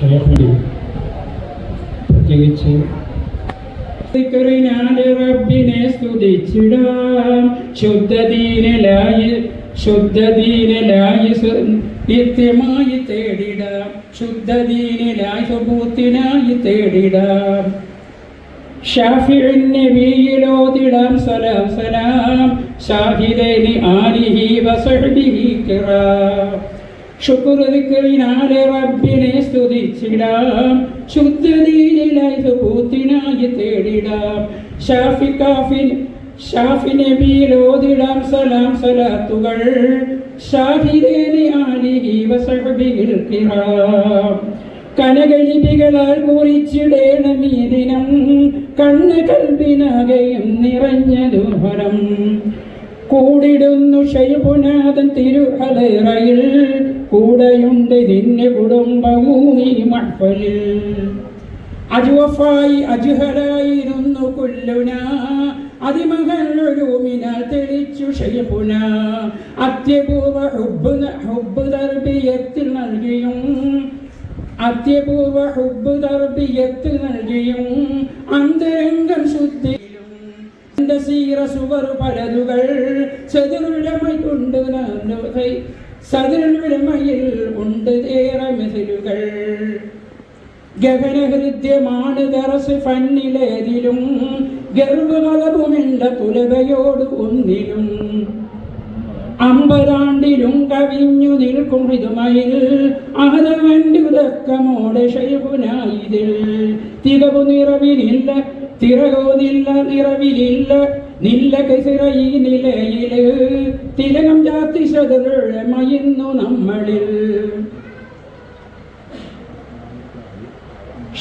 ഷെയ്ഖിനെ പ്രത്യേകിച്ച് റബ്ബിനെ സ്തുതിച്ചിടാം. ശുദ്ധദീനലായി ശുദ്ധദീനലായി നിത്യമായി തേടിടാം. ശുദ്ധദീനലായി സുബൂത്തിനായി തേടിടാം. ഷാഫിഇൻ നബിയിലോതിടാം സലാം സലാം. ഷാഹിദൈനി ആലിഹി വസഹ്ബിഹി കിറാം. ശുക്ർ ദിക്റിനാലെ റബ്ബിനെ സ്തുതിച്ചിടാം. ശുദ്ധദീനിലായി പൂത്തിനായി തേടിടാം. ഷാഫി കാഫിൻ ഷാഫി നബിയിലോതിടാം സലാം സലാത്തുകൾ. ഷാഹിദേനി ആലിഹി ദിനം. കണ്ണ് നിറഞ്ഞ കൂടിടുന്നു ഷൈഹുനാഥൻ തിരുഹലറയിൽ. കൂടെയുണ്ട് നിന്നെ കുടുംബവും ഈ മഹ്ഫലിൽ. അജുവഫായി അജുഹലായിരുന്നു കൊല്ലുന. അതിമകളൊരുമിനാൽ തെളിച്ചു ഷെയ്ഹുന അത്യപൂർവ ഹുബ് ഹുബ് തർബിയത്തിൽ നൽകിയും. അത്യപൂർവ ഹുബ് തർബിയത്ത് നൽകിയും. അന്തരംഗം ശുദ്ധിയിലും. സുവർ പലതുകൾ ചതുരുളമയ്ക്കുണ്ട് സതിരുളമയിൽ ഉണ്ട് ഏറെ മെതിലുകൾ. ഗഹനഹൃദ്യമാണ് ദറസ് ഫന്നിലേതിലും ഗർവകളവുമില്ല പുലവയോട് ഒന്നിലും. അമ്പതാണ്ടിലും കവിഞ്ഞു നിൽക്കും ഋതുമയിൽ അഹതവന്റെ ഉദക്കമോടെ ഷൈബുനായിതിൽ തികവു നിറവിലില്ല തിറകോ നില്ല നിറവിലില്ല നില്ല കസിറ ഈ നിലയിൽ. തിലകം ജാതി ശതമയുന്നു നമ്മളിൽ.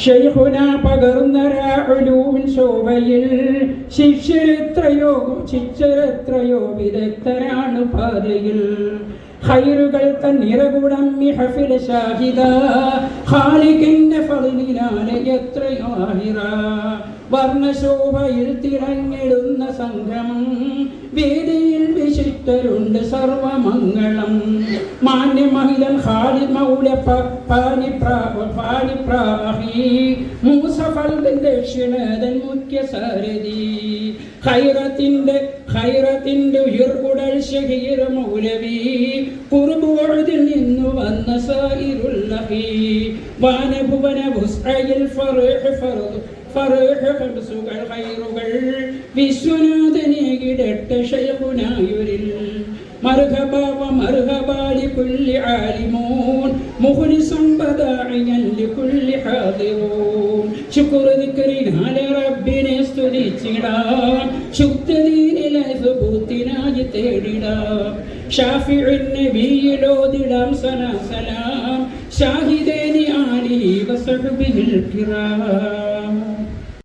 ഷെയ്ഖുന പകർന്നരാളുവിൻ ശോഭയിൽ. ശിഷ്യരെത്രയോ ശിഷ്യരെത്രയോ വിദഗ്ധരാണ് പാതയിൽ. തൻ നിറകുടം മിഹഫിൽ ഷാഹിദ. ഖാലിഖിന്റെ ഫളിനാലെ എത്രയോ ആഹിറ. വർണശോഭയിൽ തിരഞ്ഞിടുന്ന സംഗമം. വേദിയിൽ വിശിഷ്ടരുണ്ട് സർവമംഗളം. മാന്യമഹിതൻ ഖാലിദ് മൗല പ- മൂസഫലിന്റെ ദക്ഷിണതൻ മുഖ്യ സാരഥി ഹൈറത്തിന്റെ ഹൈറത്തിന്റെ ഉയർകുടൽ ഷഹീർ മൗലവി. കുറുബുവഴുതിൽ നിന്നു വന്ന സായിരുല്ലഹി വാനഭുവന ഫറഹ് ഹംസുകൾ ഖൈറുകൾ വിശ്വനാഥനെ കിടട്ട ഷയഖുനായുരിൽ مرحبا ومرحبا لكل عالمون مخلصا بداعيا لكل حاضرون شكر ذكرنا على ربنا സ്തുതിച്ചിടാം ശുദ്ധദീനിലായി സുബൂത്തിനായി തേടിടാം ഷാഫിഉൻ നബിയിലോതിടാം സലാം സലാം ഷാഹിദേനി ആലി വസഹ്ബിഹിൽ കിറാം Amen.